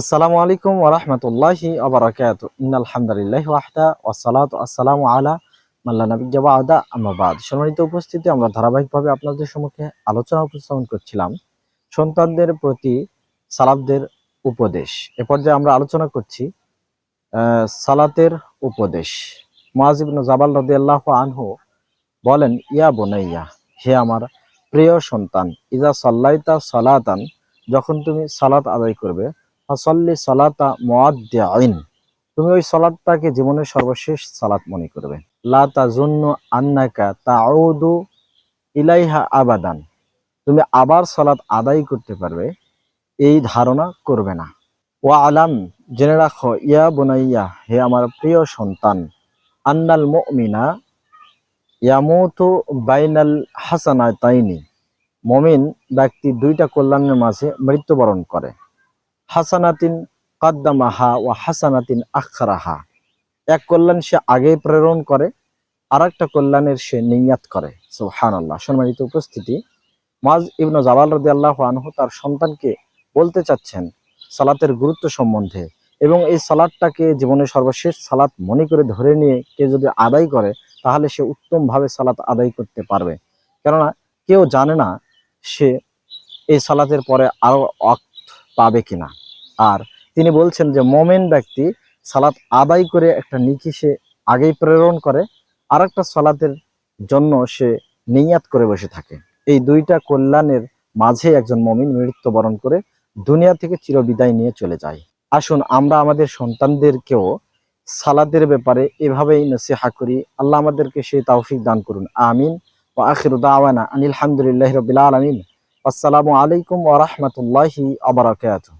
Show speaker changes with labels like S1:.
S1: আসসালামু আলাইকুম ওরহমতুল্লাহি আবরাকাত ইন্নাল হামদুলিল্লাহ ওয়াহদা ওয়াসসালাতু আসসালামু আলা মাল্লা নবিয়্যা বাদা। আম্মা বাদ। সম্মানিত উপস্থিতি, আমরা ধারাবাহিকভাবে আপনাদের সম্মুখে আলোচনা উপস্থাপন করছিলাম সন্তানদের প্রতি সালাতদের উপদেশ। এ পর্যায়ে আমরা আলোচনা করছি সালাতের উপদেশ। ইবনে জাবাল রাদিয়াল্লাহু আনহু বলেন, ইয়া বুনাইয়া, হে আমার প্রিয় সন্তান ইজা সাল্লাইতা সালাতান, যখন তুমি সালাত আদায় করবে ফাসল্লি সালাতা মুআদ্দিআইন তুমি ওই সালাতটাকে জীবনের সর্বশেষ সালাত মনে করবে। লা তাজুন্নু আন্নাকা তাউদু ইলাইহা আবাদান। তুমি আবার সালাত আদায় করতে পারবে, এই ধারণা করবে না। ওয়া আলাম, জেনে রাখো, ইয়া বুনাইয়া, হে আমার প্রিয় সন্তান, আন্নাল মমিনা ইয়ামুতু বাইনাল হাসানা তাইনি মমিন ব্যক্তি দুইটা কল্যাণের মাঝে মৃত্যুবরণ করে। হাসানাতিন কাদ্দামাহা ও হাসানাতিন আখরাহা। এক কল্যাণ সে আগে প্রেরণ করে আর একটা কল্যাণের সে নিয়াত করে। সুহান আল্লাহ সম্মানিত উপস্থিতি, মাজ ইবনু জাবাল রদি আল্লাহ আনহু তার সন্তানকে বলতে চাচ্ছেন সালাতের গুরুত্ব সম্বন্ধে এবং এই সালাদটাকে জীবনের সর্বশেষ সালাত মনে করে ধরে নিয়ে কে যদি আদায় করে, তাহলে সে উত্তমভাবে সালাত আদায় করতে পারবে। কেননা কেউ জানে না সে এই সালাতের পরে আরও অক্ত পাবে কিনা। আর তিনি বলছেন যে মোমেন ব্যক্তি সালাত আদায় করে একটা নিকি সে আগেই প্রেরণ করে আর একটা সালাতের জন্য সে নিয়াত করে বসে থাকে। এই দুইটা কল্যাণের মাঝে একজন মমিন মৃত্যুবরণ করে দুনিয়া থেকে চিরবিদায় নিয়ে চলে যায়। আসুন আমরা আমাদের সন্তানদেরকেও সালাদের ব্যাপারে এভাবেই নসিহা করি। আল্লাহ আমাদেরকে সেই তৌফিক দান করুন। আমিন। ও আখির দাওয়ানা আনিল হামদুলিল্লাহ রবিল আলমিন। আসসালামু আলাইকুম ওয়া রাহমাতুল্লাহি আবরাকাতুহু